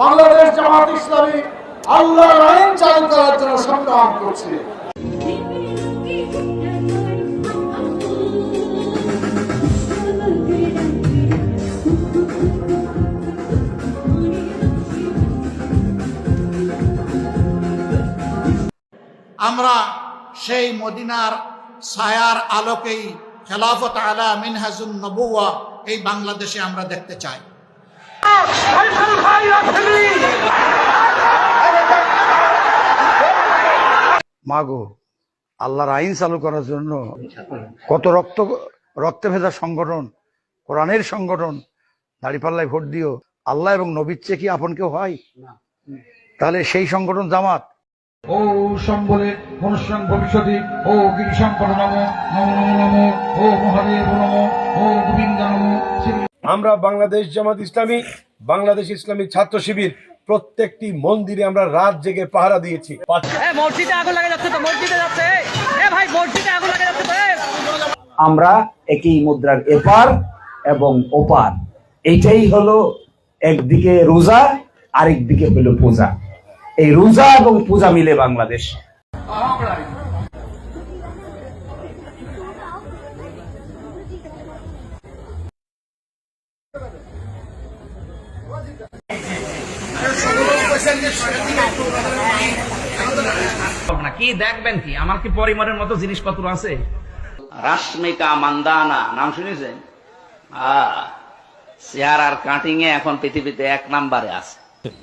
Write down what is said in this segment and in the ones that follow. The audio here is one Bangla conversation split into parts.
বাংলাদেশ জামাত ইসলামী আল্লাহর আইন চালু করার জন্য সংগ্রাম করছে। আমরা সেই মদিনার ছায়ার আলোকেই খেলাফত আলা মিনহাজুন নবুয়া এই বাংলাদেশে আমরা দেখতে চাই। মাগো, আল্লাহর আইন চালু করার জন্য কত রক্ত, রক্তে ভেজা সংগঠন, কোরআনের সংগঠন দাঁড়িপাল্লায় ভোট দিও, আল্লাহ এবং নবীর চেয়ে কি আপন কেউ হয়? তাহলে সেই সংগঠন জামাত। ও সম্বলে মনুষ্যং ভবিষ্যতে ও গিরি সম্পদ আমরা বাংলাদেশ জামাত ইসলামী বাংলাদেশ ইসলামী ছাত্র শিবির প্রত্যেকটি মন্দিরে আমরা রাত জেগে পাহারা দিয়েছি। এ মসজিদে আগুন লাগে যাচ্ছে তো মসজিদে যাচ্ছে। এ ভাই মসজিদে আগুন লাগে যাচ্ছে তো এ। আমরা একই মুদ্রার এপার এবং ওপার। এইটাই হলো একদিকে রোজা আরেকদিকে হলো পূজা। এই রোজা এবং পূজা মিলে বাংলাদেশ। কি দেখবেন কি? আমার কি পরিমাণের মতো জিনিসপত্র আছে? রাশ্মিকা মান্দানা নাম শুনেছেন আহ, চেহারার কাটিং এ এখন পৃথিবীতে এক নাম্বারে আছে।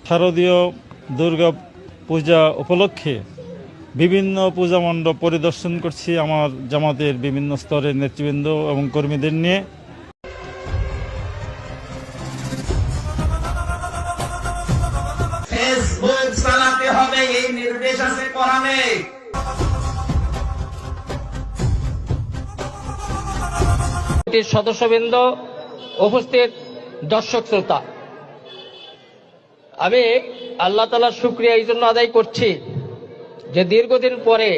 শারদীয় দুর্গা পূজা উপলক্ষে বিভিন্ন পূজা মণ্ডপ পরিদর্শন করছি আমার জামাতের বিভিন্ন স্তরের নেতৃবৃন্দ এবং কর্মীদের নিয়ে। এই নির্দেশ আছে কোরআনে। সদস্যবৃন্দ, উপস্থিত দর্শক শ্রোতা। আমি আল্লাহ তালার শুক্রিয়া এই জন্য আদায় করছি যে দীর্ঘদিন পরে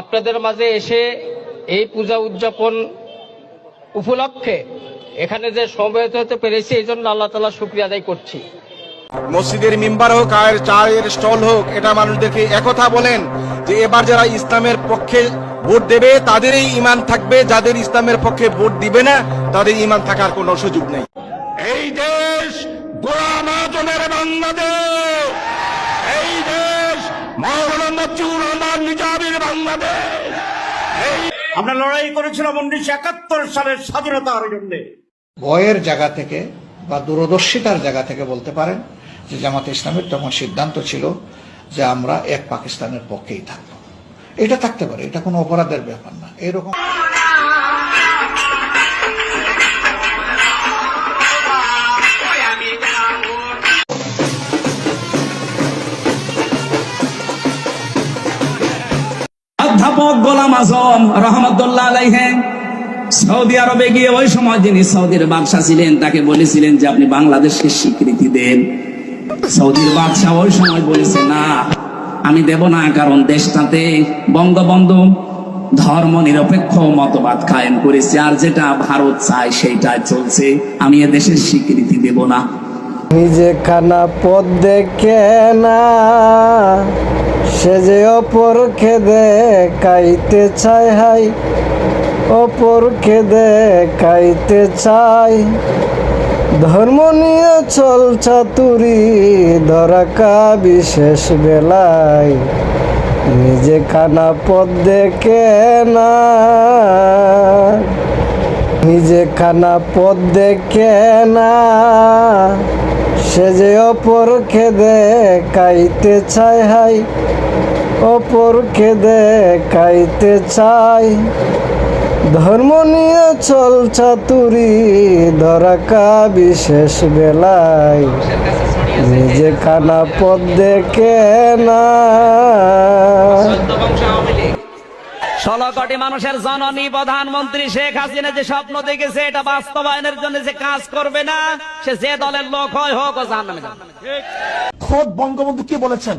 আপনাদের মাঝে এসে এই পূজা উদযাপন উপলক্ষে এখানে যে সমবেত হতে পেরেছি, এই জন্য আল্লাহ তালা শুক্রিয়া আদায় করছি। মসজিদের মেম্বার হোক আর চায়ের স্টল হোক এটা মানুষদেরকে একথা বলেন যে এবার যারা ইসলামের পক্ষে ভোট দেবে তাদেরই ইমান থাকবে। যাদের ইসলামের পক্ষে ভোট দিবে না তাদের ইমান থাকার কোনো সুযোগ নেই। এই দেশ গোলাম আজমের বাংলাদেশ! এই দেশ মৌলানা মতিউর নিজামের বাংলাদেশ! আমরা লড়াই করেছিলাম উনিশশো একাত্তর সালের স্বাধীনতার জন্য। ভয়ের জায়গা থেকে বা দূরদর্শিতার জায়গা থেকে বলতে পারেন যে জামাত ইসলামের তখন সিদ্ধান্ত ছিল যে আমরা এক পাকিস্তানের পক্ষেই থাকব। এটা থাকতে পারে, এটা কোনো অপরাধের ব্যাপার না। এরকম অধ্যাপক গোলাম আজম রহমতুল্লাহ আলাইহে সৌদি আরবে গিয়ে ওই সময় যিনি সৌদির বাদশাহ ছিলেন, তাকে বলেছিলেন যে আপনি বাংলাদেশকে স্বীকৃতি দেন। সৌদির বাদশাহ ওই সময় বলেছে, না, আমি দেব না, কারণ দেশটাতে বঙ্গবন্ধু ধর্ম নিরপেক্ষ মতবাদ কায়েম করেছে, আর যেটা ভারত চায় সেইটাই চলছে। আমি এ দেশের স্বীকৃতি দেব না। নিজে খানা পদ দেখে না সে যে অপর খেদে কাইতে চায় হাই, অপর খেদে কাইতে চাই ধর্ম নিয়ে চল চাতুরি ধরাকা বিশেষ বেলায়। নিজে খানা পদ দেখে না। নিজে খানা পদ দেখে না। সে যে অপর খেদে কাইতে চায় হাই খেদে কাইতে চাই ধর্ম নিয়ে চল চাতুরি ধরাকা বিশেষ বেলায়। নিজে খানা পদ দেখে না। ষোলো কোটি মানুষের জননী প্রধানমন্ত্রী শেখ হাসিনা যে স্বপ্ন দেখেছে এটা বাস্তবায়নের জন্য যে কাজ করবে না। সে যে দলের লোক হয় হোক ও খোদ বঙ্গবন্ধু কি বলেছেন?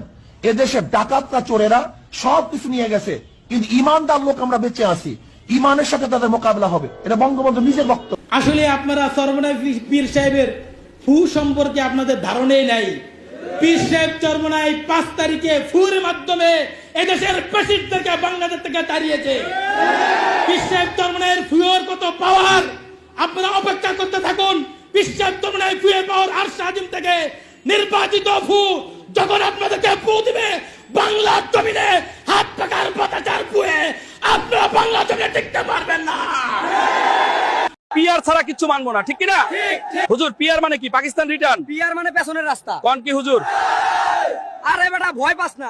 এদেশে ডাকাতরা চোরেরা সব কিছু নিয়ে গেছে। কিন্তু ইমানদার লোক আমরা বেঁচে আছি। ইমানের সাথে তাদের মোকাবিলা হবে। এটা বঙ্গবন্ধু নিজের বক্তব্য। আসলে আপনারা সর্বনাশ পীর সাহেবের ফু সম্পর্কে আপনাদের ধারণাই নাই। অপেক্ষা করতে থাকুন। সাহেব পাওয়ার আর নির্বাচিত ফু যখন আপনাদেরকে ফু দিবে বাংলা জমিনে হাত পাকার পতাচার আপনারা বাংলা জমিনে টিকতে পারবেন না। পিয়ার ছাড়া কিছু মানবো না ঠিক কিনা হুজুর পিয়ার মানে কি? পাকিস্তান রিটার্ন পিয়ার মানে পেছনের রাস্তা। কোন কি হুজুর? আরে বেটা ভয় পাস না।